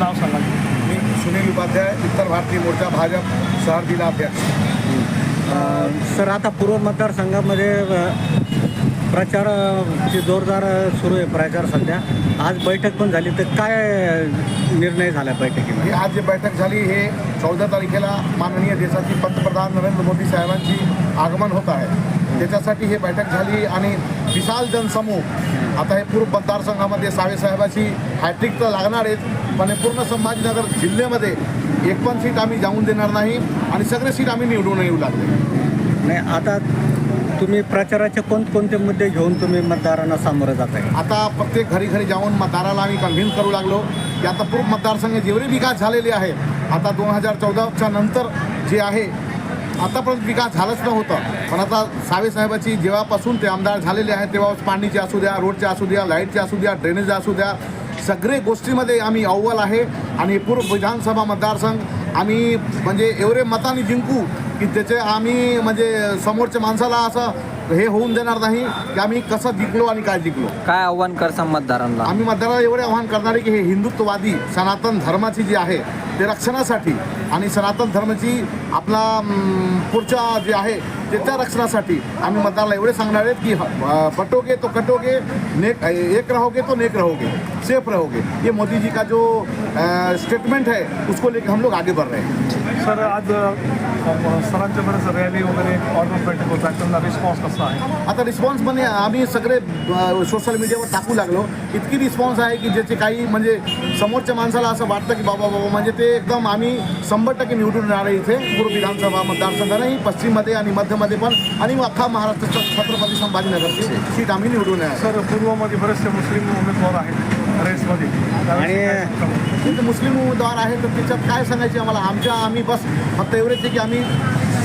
नाव सांगा. मी सुनील उपाध्याय उत्तर भारतीय मोर्चा भाजप शहर जिल्हा अध्यक्ष. अ, सर आता पूर्व मतदारसंघामध्ये अ, प्रचार अ, ची जोरदार सुरू आहे प्रचार सध्या. आज बैठक पण झाली तर काय निर्णय झाला बैठकीमध्ये? आज जी बैठक झाली हे चौदा तारखेला माननीय देशाचे पंतप्रधान नरेंद्र मोदी साहेबांची आगमन होत आहे. त्याच्यासाठी ही बैठक झाली आणि विशाल जनसमूह आता हे पूर्व मतदारसंघामध्ये सावे साहेबाची हॅट्रिक तर लागणार आहेच पण हे पूर्ण संभाजीनगर जिल्ह्यामध्ये एक पण सीट आम्ही जाऊन देणार नाही आणि सगळे सीट आम्ही निवडून येऊ लागले. नाही आता तुम्ही प्रचाराचे कोणकोणते मुद्दे घेऊन तुम्ही मतदारांना सामोरं जात आहे? आता प्रत्येक घरी घरी जाऊन मतदाराला आम्ही कन्व्हिन्स करू लागलो की आता पूर्व मतदारसंघ जेवढे विकास झालेले आहे आता दोन हजार चौदाच्या नंतर जे आहे आतापर्यंत विकास झालाच नव्हतं. पण आता सावे साहेबाची जेव्हापासून ते आमदार झालेले आहेत तेव्हा पाणीचे असू द्या रोडचे असू द्या लाईटचे असू द्या ड्रेनेज असू द्या सगळे गोष्टीमध्ये आम्ही अव्वल आहे. आणि पूर्व विधानसभा मतदारसंघ आम्ही म्हणजे एवढे मताने जिंकू की त्याचे आम्ही म्हणजे समोरच्या माणसाला असं हे होऊन देणार नाही की आम्ही कसं जिंकलो आणि काय जिंकलो. काय आव्हान करसा मतदारांना? आम्ही मतदाराला एवढे आव्हान करणार आहे की हे हिंदुत्ववादी सनातन धर्माची जी आहे ते रक्षणासाठी आणि सनातन धर्माची आपला पुढच्या जे आहे त्याच्या रक्षणासाठी आम्ही मतदाराला एवढे सांगणार आहेत की अं, बटोगे तो कटोगे नेक एक रहोगे तो नेक रहोगे सेफ रहोगे. ये मोदी जी का जो स्टेटमेंट है उसको लेकर हम लोग आगे बढ़ रहे हैं. सर आज सरांच्या बरेच रॅली वगैरे ऑर्डर बैठक होत आहे. त्यांना रिस्पॉन्स कसा आहे? आता रिस्पॉन्समध्ये आम्ही सगळे सोशल मीडियावर टाकू लागलो. इतकी रिस्पॉन्स आहे की ज्याचे काही म्हणजे समोरच्या माणसाला असं वाटतं की बाबा बाबा म्हणजे ते एकदम आम्ही शंभर टक्के निवडून येणार आहे इथे. पूर्व विधानसभा मतदारसंघालाही पश्चिममध्ये आणि मध्यमध्ये पण. आणि अख्खा महाराष्ट्राच्या छत्रपती संभाजीनगरची सीट आम्ही निवडून येणार. सर पूर्वमध्ये बरेचसे मुस्लिम उमेदवार आहेत. रेसमध्ये. आणि- मुस्लिम उमेदवार आहेत तर त्याच्यात काय सांगायचे आम्हाला? आमच्या आम्ही बस फक्त एवढेच आहे की आम्ही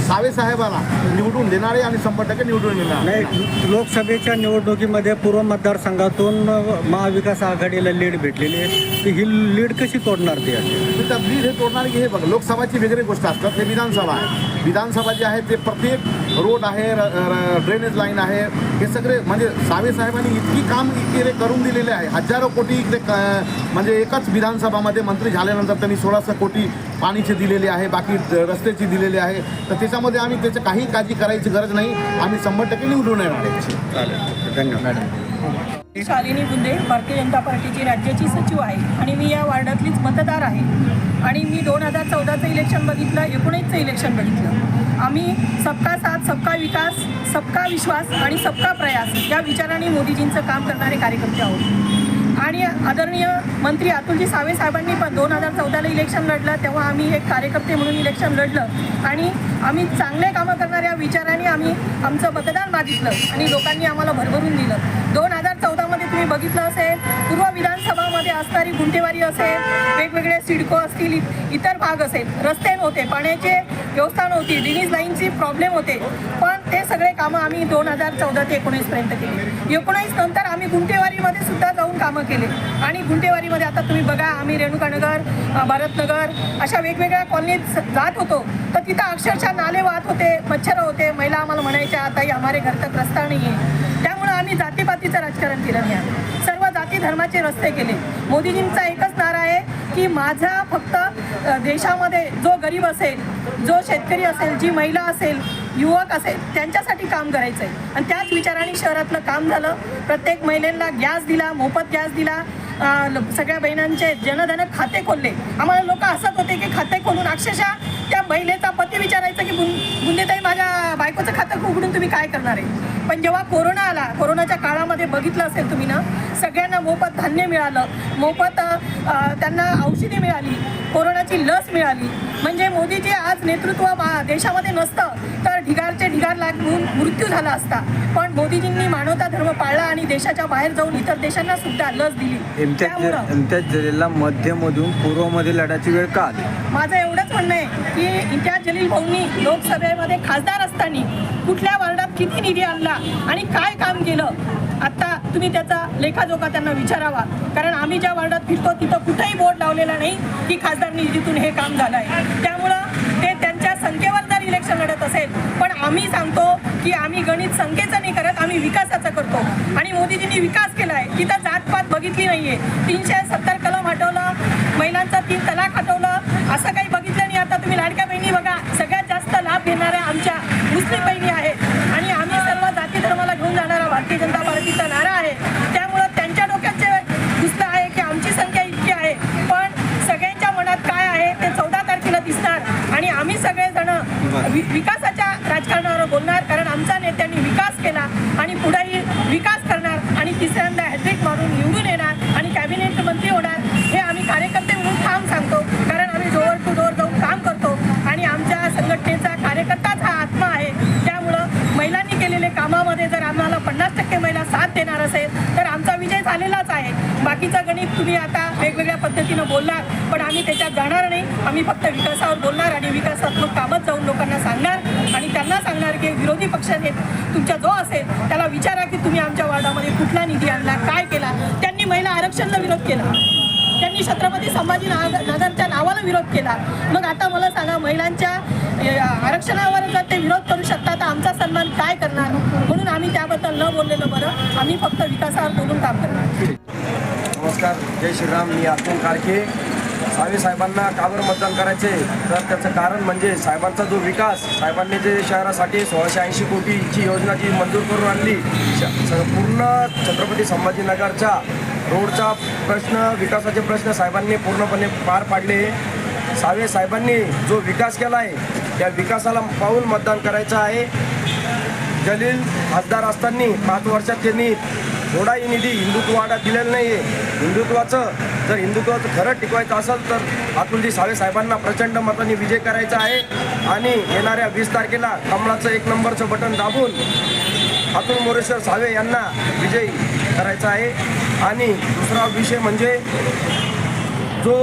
सावे साहेबाला निवडून देणारे आणि शंभर टक्के निवडून येणार. नाही लोकसभेच्या निवडणुकीमध्ये पूर्व मतदारसंघातून महाविकास आघाडीला लीड भेटलेली आहे. ही लीड कशी तोडणार ती लीड हे तोडणार की हे बघ लोकसभाची वेगळी गोष्ट असतात. हे विधानसभा आहे. विधानसभा जी आहे ते प्रत्येक रोड आहे ड्रेनेज लाईन आहे. हे सगळे म्हणजे सावे साहेबांनी इतकी काम इकडे करून दिलेले आहे. हजारो कोटी इकडे म्हणजे एकच विधानसभामध्ये मंत्री झाल्यानंतर त्यांनी सोळाशे कोटी पाणीचे दिलेले आहे बाकी द- रस्त्याची दिलेले आहे. तर त्याच्यामध्ये आम्ही त्याचं काही काळजी करायची गरज नाही. आम्ही शंभर टक्के निवडून येणार आहे. चालेल. धन्यवाद. शालिनी बुंदे भारतीय जनता पार्टीची राज्याची सचिव आहे आणि मी या वार्डातलीच मतदार आहे. आणि मी दोन हजार चौदाचं इलेक्शन बघितलं एकोणीसचं इलेक्शन बघितलं. आम्ही सबका साथ सबका विकास सबका विश्वास आणि सबका प्रयास या विचाराने मोदीजींचं काम करणारे कार्यकर्ते आहोत. आणि आदरणीय मंत्री अतुलजी सावे साहेबांनी पण दोन हजार चौदाला इलेक्शन लढलं तेव्हा आम्ही एक कार्यकर्ते म्हणून इलेक्शन लढलं. आणि आम्ही चांगले कामं करणाऱ्या विचाराने आम्ही आमचं मतदान मागितलं आणि लोकांनी आम्हाला भरभरून दिलं. दोन हजार तुम्ही बघितलं असेल पूर्व विधानसभामध्ये असणारी गुंटेवारी असेल वेगवेगळे सिडको असतील इतर भाग असेल रस्ते नव्हते पाण्याचे व्यवस्था नव्हती डिनीज लाईनची प्रॉब्लेम होते. पण ते सगळे कामं आम्ही दोन हजार चौदा ते एकोणीसपर्यंत केली. एकोणीस नंतर आम्ही गुंटेवारीमध्ये सुद्धा जाऊन कामं केले. आणि गुंटेवारीमध्ये आता तुम्ही बघा आम्ही रेणुकानगर भारतनगर अशा वेगवेगळ्या कॉलनीत जात होतो. तर तिथं अक्षरशः नाले वाहत होते मच्छर होते महिला आम्हाला म्हणायच्या आता हमारे घर तक रस्ता नाही आहे आम्ही जातीपातीचं राजकारण केलं नाही सर्व जाती धर्माचे रस्ते केले. मोदीजींचा एकच नारा आहे की माझा फक्त देशामध्ये जो गरीब असेल जो शेतकरी असेल जी महिला असेल युवक असेल त्यांच्यासाठी काम करायचं आहे आणि त्याच विचाराने शहरातलं काम झालं. प्रत्येक महिलेला गॅस दिला मोफत गॅस दिला. सगळ्या बहिणांचे जनधन खाते खोलले. आम्हाला लोक असत होते की खाते खोलून अक्षरशः त्या महिलेचा खातं उघडून तुम्ही काय करणार आहे? पण जेव्हा कोरोना आला कोरोनाच्या काळामध्ये बघितलं असेल तुम्ही ना सगळ्यांना मोफत धान्य मिळालं मोफत त्यांना औषधी मिळाली कोरोनाची लस मिळाली. म्हणजे मोदीजी आज नेतृत्व देशामध्ये नसतं तर ढिगारचे ढिगार लागून मृत्यू झाला असता. पण मोदीजींनी मानवता धर्म पाळला आणि देशाच्या बाहेर जाऊन इतर देशांना सुद्धा लस दिली. इम्तियाज जलीलला मध्यमधून पूर्वमध्ये लढायची वेळ का आली? माझं एवढंच म्हणणं आहे की इम्तियाज जलील भाऊंनी लोकसभेमध्ये खासदार असताना कुठल्या वार्डात किती निधी आणला आणि काय काम केलं? आता तुम्ही त्याचा लेखाजोखा त्यांना विचारावा. कारण आम्ही ज्या वार्डात फिरतो तिथं कुठंही बोर्ड लावलेला नाही की खासदार निधीतून हे काम झालं आहे त्यामुळं ते त्यांच्या संख्येवर जर इलेक्शन लढत असेल पण आम्ही सांगतो की आम्ही गणित संख्येचं नाही करत आम्ही विकासाचं करतो. आणि मोदीजींनी विकास केला आहे तिथं जातपात बघितली नाहीये. तीनशे सत्तर कलम हटवलं महिलांचा तीन तलाक हटवलं असं काही बघितलं नाही आता तुम्ही लाडक्या बहिणी बघा सगळ्यात जास्त लाभ घेणाऱ्या आमच्या मुस्लिम बहिणी आहेत आणि आम्ही सर्व जाती धर्माला घेऊन जाणारा भारतीय जनता पार्टीचा नारा आहे त्यामुळं त्यांच्या डोक्यात जे दिसतं आहे की आमची संख्या इतकी आहे पण सगळ्यांच्या मनात काय आहे ते चौदा तारखेला दिसणार आणि आम्ही सगळेजण वि विकासाच्या राजकारणावर बोलणार कारण आमच्या नेत्यांनी विकास केला आणि पुढेही विकास करणार आणि तिसऱ्यांदा हॅट्रिक मारून निवडून येणार आणि कॅबिनेट मंत्री होणार हे आम्ही कार्यकर्ते म्हणून ठाम सांगतो. कारण आम्ही डोअर टू डोअर जाऊन काम करतो आणि आमच्या संघटनेचा कार्यकर्ताच हा आत्मा आहे. त्यामुळं महिलांनी केलेले कामामध्ये जर आम्हाला पन्नास टक्के महिला साथ देणार असेल तर आमचा विजय झालेलाच आहे. बाकीचं गणित तुम्ही आता वेगवेगळ्या पद्धतीनं बोलणार पण आम्ही त्याच्यात जाणार नाही. आम्ही फक्त विकासावर बोलणार आणि विकासात्मक कामच जाऊन लोकांना सांगणार आणि त्यांना सांगणार की विरोधी पक्षाने तुमच्या जो असेल त्याला विचारा की तुम्ही आमच्या वार्डामध्ये कुठला निधी आणला काय केला? त्यांनी महिला आरक्षणला विरोध केला. त्यांनी छत्रपती संभाजी नगरच्या नावाला विरोध केला. मग आता मला सांगा महिलांच्या आरक्षणावर जर ते विरोध करू शकतात तर आमचा सन्मान काय करणार? म्हणून आम्ही त्याबद्दल न बोललेलं आम्ही फक्त विकासावर बोलून काम करणार. नमस्कार जय श्रीराम मी अतुल कारखे सावे साहेबांना काबर मतदान करायचे. तर त्याचं कारण म्हणजे साहेबांचा जो विकास साहेबांनी जे शहरासाठी सोळाशे ऐंशी कोटीची योजना जी मंजूर करून आणली श- पूर्ण छत्रपती संभाजीनगरच्या रोडचा प्रश्न विकासाचे प्रश्न साहेबांनी पूर्णपणे पार पाडले. सावे साहेबांनी जो विकास केला आहे त्या विकासाला पाहून मतदान करायचं आहे. जलील खासदार असताना पाच वर्षात त्यांनी थोडाही निधी हिंदुत्वाला दिलेला नाही आहे हिंदुत्वाचं जर हिंदुत्वाचं खरं टिकवायचं असेल तर अतुलजी सावे साहेबांना प्रचंड मताने विजय करायचा आहे आणि येणाऱ्या वीस तारखेला कमळाचं एक नंबरचं बटन दाबून अतुल मोरेश्वर सावे यांना विजयी करायचा आहे. आणि दुसरा विषय म्हणजे जो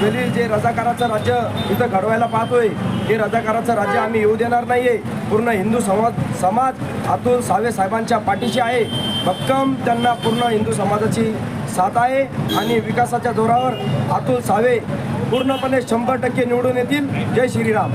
गेली जे रजाकाराचं राज्य इथं घडवायला पाहतोय हे रजाकाराचं राज्य आम्ही येऊ देणार नाहीये. पूर्ण हिंदू समाज समाज आतून सावे साहेबांच्या पाठीशी आहे. भक्कम त्यांना पूर्ण हिंदू समाजाची साथ आहे आणि विकासाच्या जोरावर अतुल सावे पूर्णपणे शंभर टक्के निवडून येतील. जय श्रीराम.